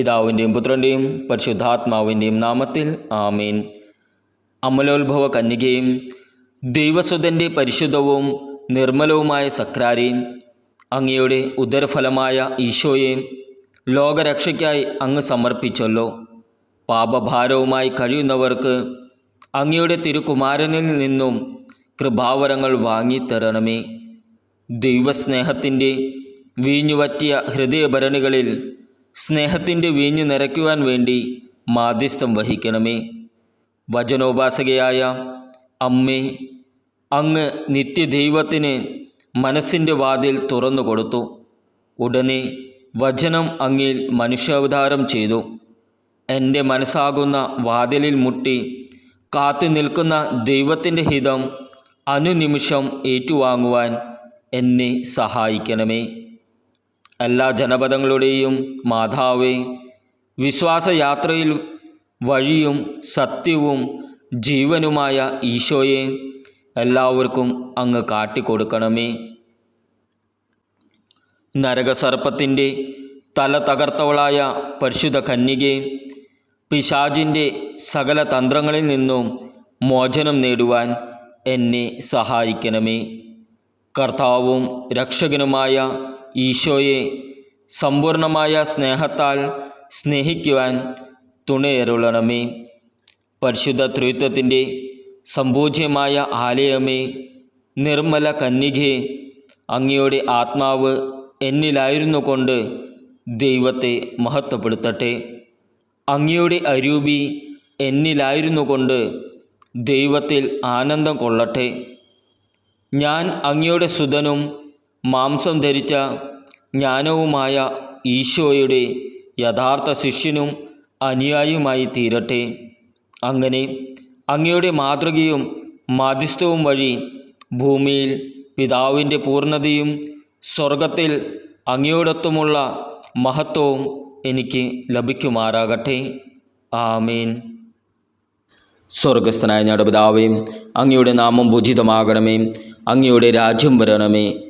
പിതാവിന്റെയും പുത്രന്റെയും പരിശുദ്ധാത്മാവിന്റെയും നാമത്തിൽ ആമീൻ. അമലോത്ഭവ കന്യകയും ദൈവസുതന്റെ പരിശുദ്ധവും നിർമ്മലവുമായ സക്രാരിയും അങ്ങയുടെ ഉദരഫലമായ ഈശോയെ ലോകരക്ഷയ്ക്കായി അങ്ങ് സമർപ്പിച്ചല്ലോ. പാപഭാരവുമായി കഴിയുന്നവർക്ക് അങ്ങയുടെ തിരുകുമാരനിൽ നിന്നും കൃപാവരങ്ങൾ വാങ്ങിത്തരണമേ. ദൈവസ്നേഹത്തിന്റെ വീഞ്ഞുവറ്റിയ ഹൃദയഭരണികളിൽ സ്നേഹത്തിന്റെ വീഞ്ഞു നിറയ്ക്കുവാൻ വേണ്ടി മാധ്യസ്ഥം വഹിക്കണമേ. വചനോപാസകയായ അമ്മേ അങ്ങ് നിത്യദൈവത്തിന് മനസ്സിന്റെ വാതിൽ തുറന്നു കൊടുത്തു. ഉടനെ വചനം അങ്ങിൽ മനുഷ്യാവതാരം ചെയ്തു. എന്റെ മനസ്സാകുന്ന വാതിലിൽ മുട്ടി കാത്തു നിൽക്കുന്ന ദൈവത്തിന്റെ ഹിതം അനുനിമിഷം ഏറ്റുവാങ്ങുവാൻ എന്നെ സഹായിക്കണമേ. എല്ലാ ജനപദങ്ങളുടെയും മാതാവേ വിശ്വാസയാത്രയിൽ വഴിയും സത്യവും ജീവനുമായ ഈശോയെ എല്ലാവർക്കും അങ്ങ് കാട്ടിക്കൊടുക്കണമേ. നരകസർപ്പത്തിന്റെ തല തകർത്തവളായ പരിശുദ്ധ കന്യകെ പിശാജിന്റെ സകല തന്ത്രങ്ങളിൽ നിന്നും മോചനം നേടുവാൻ എന്നെ സഹായിക്കണമേ. കർത്താവും രക്ഷകനുമായ ഈശോയെ സമ്പൂർണമായ സ്നേഹത്താൽ സ്നേഹിക്കുവാൻ തുണയേറുള്ളണമേ. പരിശുദ്ധ ത്രിത്വത്തിന്റെ സമ്പൂജ്യമായ ആലയമേ നിർമ്മല കന്യകെ അങ്ങയുടെ ആത്മാവ് എന്നിലായിരുന്നു കൊണ്ട് ദൈവത്തെ മഹത്വപ്പെടുത്തട്ടെ. അങ്ങയുടെ അരൂപി എന്നിലായിരുന്നു കൊണ്ട് ദൈവത്തിൽ ആനന്ദം കൊള്ളട്ടെ. ഞാൻ അങ്ങയുടെ സുതനും മാംസം ധരിച്ച ജ്ഞാനവുമായ ഈശോയുടെ യഥാർത്ഥ ശിഷ്യനും അനുയായിയുമായി തീരട്ടെ. അങ്ങനെ അങ്ങയുടെ മാതൃകയും മാധ്യസ്ഥവും വഴി ഭൂമിയിൽ പിതാവിന്റെ പൂർണതയും സ്വർഗത്തിൽ അങ്ങയോടൊത്തുമുള്ള മഹത്വവും എനിക്ക് ലഭിക്കുമാറാകട്ടെ. ആമീൻ. സ്വർഗസ്ഥനായ ഞങ്ങളുടെ അങ്ങയുടെ നാമം ഭുജിതമാകണമേ അങ്ങയുടെ രാജ്യം വരണമേ